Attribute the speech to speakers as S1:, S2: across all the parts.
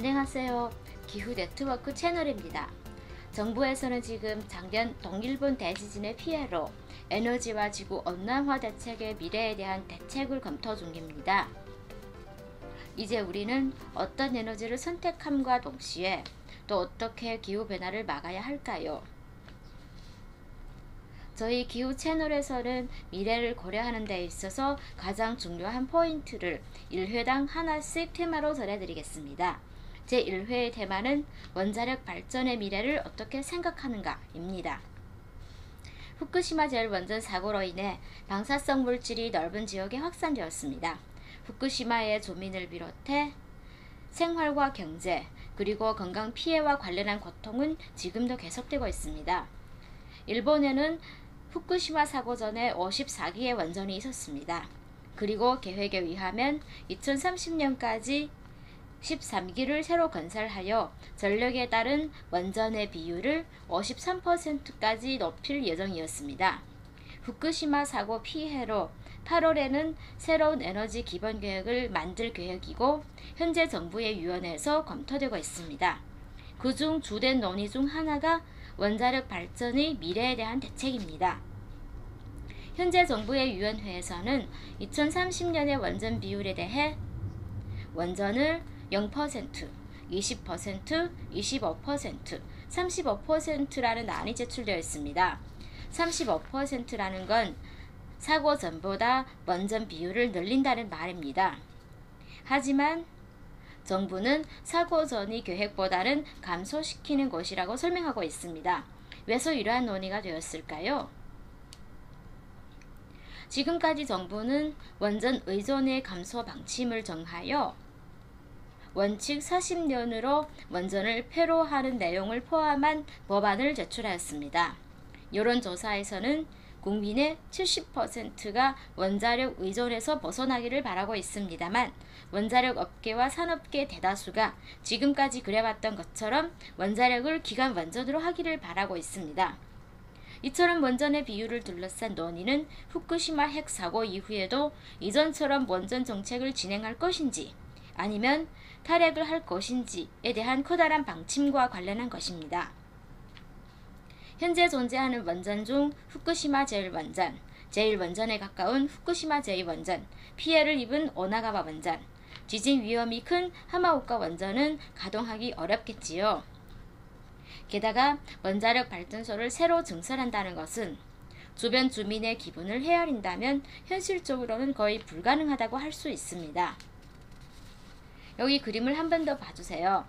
S1: 안녕하세요. 기후 네트워크 채널입니다. 정부에서는 지금 작년 동일본 대지진의 피해로 에너지와 지구 온난화 대책의 미래에 대한 대책을 검토 중입니다. 이제 우리는 어떤 에너지를 선택함과 동시에 또 어떻게 기후 변화를 막아야 할까요? 저희 기후 채널에서는 미래를 고려하는 데 있어서 가장 중요한 포인트를 1회당 하나씩 테마로 전해드리겠습니다. 제1회의 테마는 원자력 발전의 미래를 어떻게 생각하는가입니다. 후쿠시마 젤원전 사고로 인해 방사성 물질이 넓은 지역에 확산되었습니다. 후쿠시마의 조민을 비롯해 생활과 경제 그리고 건강 피해와 관련한 고통은 지금도 계속되고 있습니다. 일본에는 후쿠시마 사고 전에 54기의 원전이 있었습니다. 그리고 계획에 의하면 2030년까지 13기를 새로 건설하여 전력에 따른 원전의 비율을 53%까지 높일 예정이었습니다. 후쿠시마 사고 피해로 8월에는 새로운 에너지 기본 계획을 만들 계획이고 현재 정부의 위원회에서 검토되고 있습니다. 그중 주된 논의 중 하나가 원자력 발전의 미래에 대한 대책입니다. 현재 정부의 위원회에서는 2030년의 원전 비율에 대해 원전을 0%, 20%, 25%, 35%라는 안이 제출되어 있습니다. 35%라는 건 사고 전보다 원전 비율을 늘린다는 말입니다. 하지만 정부는 사고 전이 계획보다는 감소시키는 것이라고 설명하고 있습니다. 왜서 이러한 논의가 되었을까요? 지금까지 정부는 원전 의존의 감소 방침을 정하여 원칙 40년으로 원전을 폐로하는 내용을 포함한 법안을 제출하였습니다. 여론조사에서는 국민의 70%가 원자력 의존에서 벗어나기를 바라고 있습니다만 원자력 업계와 산업계 대다수가 지금까지 그래왔던 것처럼 원자력을 기간 원전으로 하기를 바라고 있습니다. 이처럼 원전의 비율을 둘러싼 논의는 후쿠시마 핵 사고 이후에도 이전처럼 원전 정책을 진행할 것인지 아니면 탈핵을 할 것인지에 대한 커다란 방침과 관련한 것입니다. 현재 존재하는 원전 중 후쿠시마 제1원전, 제1원전에 가까운 후쿠시마 제2원전, 피해를 입은 오나가와 원전, 지진 위험이 큰 하마오카 원전은 가동하기 어렵겠지요. 게다가 원자력 발전소를 새로 증설한다는 것은 주변 주민의 기분을 헤아린다면 현실적으로는 거의 불가능하다고 할 수 있습니다. 여기 그림을 한 번 더 봐주세요.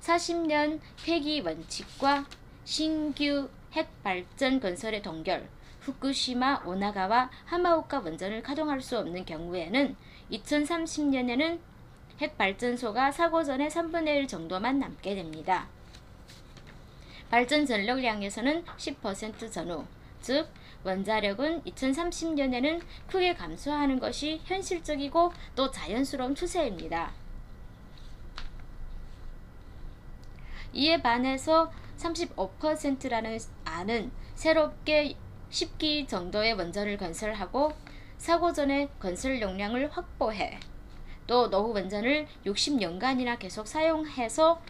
S1: 40년 폐기 원칙과 신규 핵발전 건설의 동결, 후쿠시마, 오나가와 하마오카 원전을 가동할 수 없는 경우에는 2030년에는 핵발전소가 사고 전의 3분의 1 정도만 남게 됩니다. 발전 전력량에서는 10% 전후, 즉 원자력은 2030년에는 크게 감소하는 것이 현실적이고 또 자연스러운 추세입니다. 이에 반해서 35%라는 안은 새롭게 10기 정도의 원전을 건설하고 사고 전에 건설 용량을 확보해 또 노후 원전을 60년간이나 계속 사용해서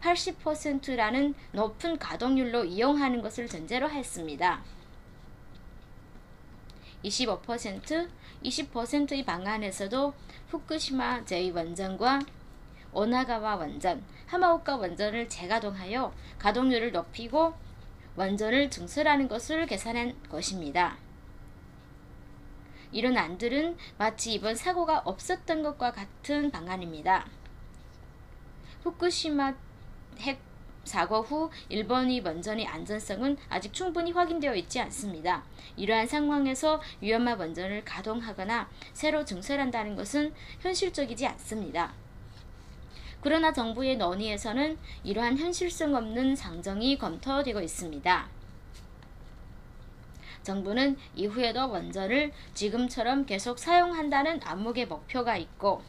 S1: 80%라는 높은 가동률로 이용하는 것을 전제로 했습니다. 25%, 20%의 방안에서도 후쿠시마 제2원전과 오나가와 원전, 하마오카 원전을 재가동하여 가동률을 높이고 원전을 증설하는 것을 계산한 것입니다. 이런 안들은 마치 이번 사고가 없었던 것과 같은 방안입니다. 후쿠시마 핵 사고 후 일본의 원전의 안전성은 아직 충분히 확인되어 있지 않습니다. 이러한 상황에서 위험한 원전을 가동하거나 새로 증설한다는 것은 현실적이지 않습니다. 그러나 정부의 논의에서는 이러한 현실성 없는 상정이 검토되고 있습니다. 정부는 이후에도 원전을 지금처럼 계속 사용한다는 암묵의 목표가 있고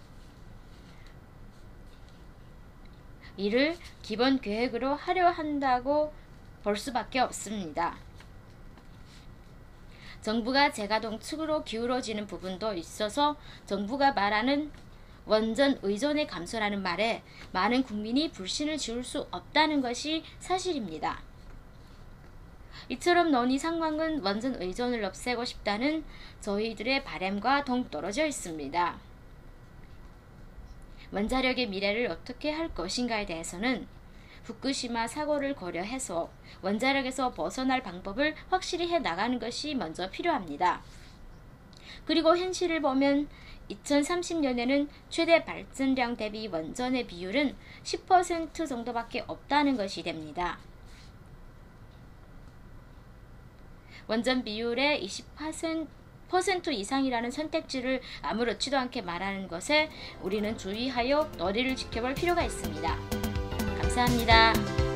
S1: 이를 기본 계획으로 하려 한다고 볼 수밖에 없습니다. 정부가 재가동 측으로 기울어지는 부분도 있어서 정부가 말하는 원전 의존의 감소라는 말에 많은 국민이 불신을 지울 수 없다는 것이 사실입니다. 이처럼 논의 상황은 원전 의존을 없애고 싶다는 저희들의 바램과 동떨어져 있습니다. 원자력의 미래를 어떻게 할 것인가에 대해서는 후쿠시마 사고를 고려해서 원자력에서 벗어날 방법을 확실히 해 나가는 것이 먼저 필요합니다. 그리고 현실을 보면 2030년에는 최대 발전량 대비 원전의 비율은 10% 정도밖에 없다는 것이 됩니다. 원전 비율의 20% 이상이라는 선택지를 아무렇지도 않게 말하는 것에 우리는 주의하여 너리를 지켜볼 필요가 있습니다. 감사합니다.